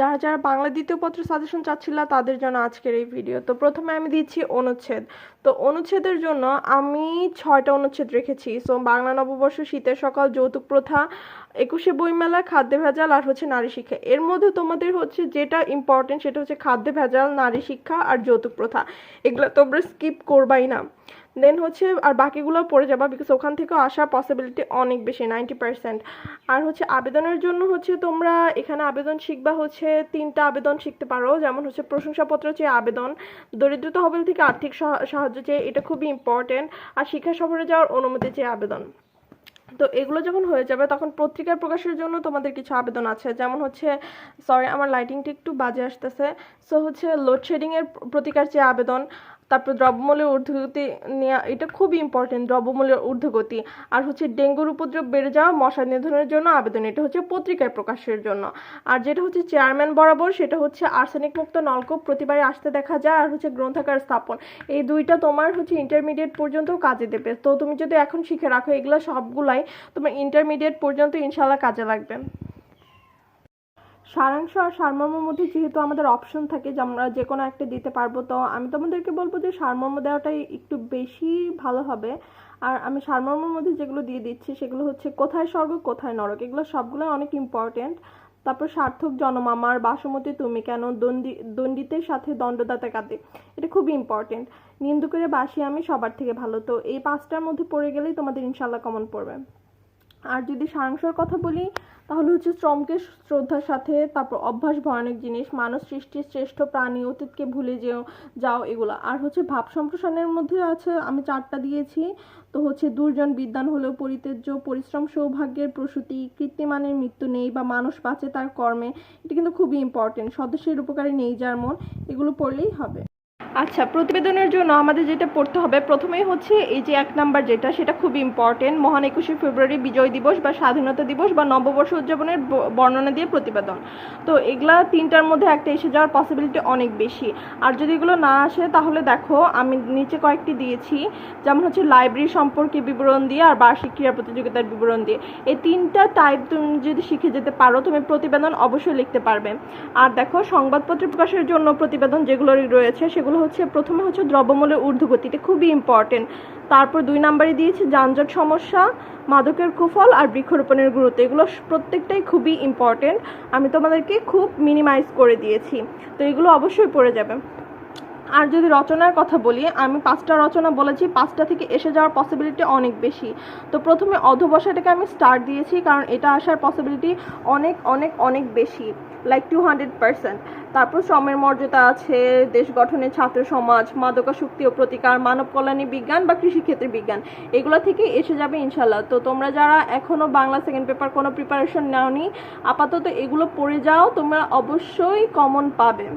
যারা যারা বাংলা দ্বিতীয় পত্র সাজেশন চাচ্ছিল তাদের জন্য আজকের এই ভিডিও তো প্রথমে আমি দিচ্ছি অনুচ্ছেদ। তো অনুচ্ছেদের জন্য আমি ছয়টা অনুচ্ছেদ রেখেছি। সো বাংলা নববর্ষ, শীতের সকাল, যৌতুক প্রথা, একুশে বইমেলা, খাদ্যে ভেজাল আর হচ্ছে নারী শিক্ষা। এর মধ্যে তোমাদের হচ্ছে যেটা ইম্পর্টেন্ট সেটা হচ্ছে খাদ্যে ভেজাল, নারী শিক্ষা আর যৌতুক প্রথা। এগুলো তোমরা স্কিপ করবাই না। দেন হচ্ছে, আর বাকিগুলো পড়ে যাবা বিকজ ওখান থেকেও আসার পসিবিলিটি অনেক বেশি নাইনটি পার্সেন্ট আর হচ্ছে, আবেদনের জন্য হচ্ছে তোমরা এখানে আবেদন শিখবা হচ্ছে তিনটা আবেদন শিখতে পারো। যেমন হচ্ছে, প্রশংসাপত্র চেয়ে আবেদন দরিদ্র তহবিল থেকে আর্থিক সহ- সাহায্য চেয়ে এটা খুবই ইম্পর্টেন্ট আর শিক্ষা সফরে যাওয়ার অনুমতি চেয়ে আবেদন। তো এগুলো যখন হয়ে যাবে, তখন পত্রিকার প্রকাশের জন্য তোমাদের কিছু আবেদন আছে। যেমন হচ্ছে সরি আমার লাইটিংটা একটু বাজে আসতেছে। সো হচ্ছে লোডশেডিংয়ের প্রতিকার চেয়ে আবেদন। তারপর দ্রব্যমূল্যের ঊর্ধ্বগতি নেওয়া এটা খুবই ইম্পর্টেন্ট দ্রব্যমূল্যের ঊর্ধ্বগতি। আর হচ্ছে ডেঙ্গুর উপদ্রব বেড়ে যাওয়া, মশা নিধনের জন্য আবেদন, এটা হচ্ছে পত্রিকায় প্রকাশের জন্য। আর যেটা হচ্ছে চেয়ারম্যান বরাবর, সেটা হচ্ছে আর্সেনিক মুক্ত নলকূপ প্রতিবারে আসতে দেখা যায়, আর হচ্ছে গ্রন্থাগার স্থাপন। এই দুইটা তোমার হচ্ছে ইন্টারমিডিয়েট পর্যন্ত কাজে দেবে। তো তুমি যদি এখন শিখে রাখো, এগুলো সবগুলাই তোমার ইন্টারমিডিয়েট পর্যন্ত ইনশাল্লাহ কাজে লাগবে। সারাংশ আর সারমর্মের মধ্যে যেহেতু আমাদের অপশন থাকে যে আমরা যে কোনো একটা দিতে পারব, তো আমি তোমাদেরকে বলব যে সারমর্ম দেওয়াটাই একটু বেশি ভালো হবে। আর আমি সারমর্মের মধ্যে যেগুলো দিয়ে দিচ্ছি সেগুলো হচ্ছে কোথায় স্বর্গ, কোথায় নরক, এগুলো সবগুলো অনেক ইম্পর্টেন্ট তারপর সার্থক জনমামার বাসমতি তুমি কেন দণ্ডি, দণ্ডিতের সাথে দণ্ডদাতা কাঁদে? এটা খুবই ইম্পর্টেন্ট নিন্দু করে বাসি আমি সবার থেকে ভালো। তো এই পাঁচটার মধ্যে পড়ে গেলেই তোমাদের ইনশাল্লাহ কমন পড়বে। আর যদি সারাংশের কথা বলি, তাহলে হচ্ছে শ্রমকে শ্রদ্ধার সাথে, তারপর অভ্যাস ভয়ানক জিনিস মানুষ সৃষ্টির শ্রেষ্ঠ প্রাণী, অতীতকে ভুলে যেও, যাও এগুলো। আর হচ্ছে ভাব সম্প্রসারণের মধ্যে আছে, আমি চারটা দিয়েছি। তো হচ্ছে দুর্জন বিদ্যান হলেও পরিত্যাজ্য, পরিশ্রম, সৌভাগ্যের প্রসূতি কৃত্রিমানের মৃত্যু নেই বা মানুষ বাঁচে তার কর্মে, এটা কিন্তু খুবই ইম্পর্টেন্ট সদস্যের উপকারে নেই যার মন, এগুলো পড়লেই হবে। আচ্ছা প্রতিবেদনের জন্য আমাদের যেটা পড়তে হবে, প্রথমেই হচ্ছে এই যে এক নাম্বার যেটা, সেটা খুব ইম্পর্টেন্ট মহান একুশে ফেব্রুয়ারি বিজয় দিবস বা স্বাধীনতা দিবস বা নববর্ষ উদযাপনের বর্ণনা দিয়ে প্রতিবেদন। তো এগুলা তিনটার মধ্যে একটা এসে যাওয়ার পসিবিলিটি অনেক বেশি। আর যদি এগুলো না আসে, তাহলে দেখো, আমি নিচে কয়েকটি দিয়েছি। যেমন হচ্ছে লাইব্রেরি সম্পর্কে বিবরণ দিয়ে আর বার্ষিক ক্রীড়া প্রতিযোগিতার বিবরণ দিয়ে। এই তিনটা টাইপ তুমি যদি শিখে যেতে পারো, তুমি প্রতিবেদন অবশ্যই লিখতে পারবে। আর দেখো, সংবাদপত্র প্রকাশের জন্য প্রতিবেদন যেগুলো রয়েছে, সেগুলো হচ্ছে, প্রথমে হচ্ছে দ্রব্যমূল্যের ঊর্ধ্বগতিতে খুবই ইম্পর্টেন্ট তারপর দুই নম্বরে দিয়েছে যানজট সমস্যা, মাদকের কুফল আর বৃক্ষরোপণের গুরুত্ব। এগুলো প্রত্যেকটাই খুবই ইম্পর্টেন্ট আমি তোমাদেরকে খুব মিনিমাইজ করে দিয়েছি। তো এগুলো অবশ্যই পড়ে যাবে। আর যদি রচনার কথা বলি, আমি পাঁচটা রচনা বলেছি, পাঁচটা থেকে এসে যাওয়ার পসিবিলিটি অনেক বেশি। তো প্রথমে অধবসাটাকে আমি স্টার দিয়েছি, কারণ এটা আসার পসিবিলিটি অনেক অনেক অনেক বেশি লাইক টু হান্ড্রেড পার্সেন্ট তারপর শ্রমের মর্যাদা আছে, দেশ গঠনে ছাত্র সমাজ মাদকাশক্তি ও প্রতিকার, মানব কল্যাণী বিজ্ঞান বা কৃষিক্ষেত্রে বিজ্ঞান, এগুলো থেকে এসে যাবে ইনশাল্লাহ তো তোমরা যারা এখনও বাংলা সেকেন্ড পেপার কোনো প্রিপারেশন নাওনি, আপাতত এগুলো পড়ে যাও, তোমরা অবশ্যই কমন পাবে।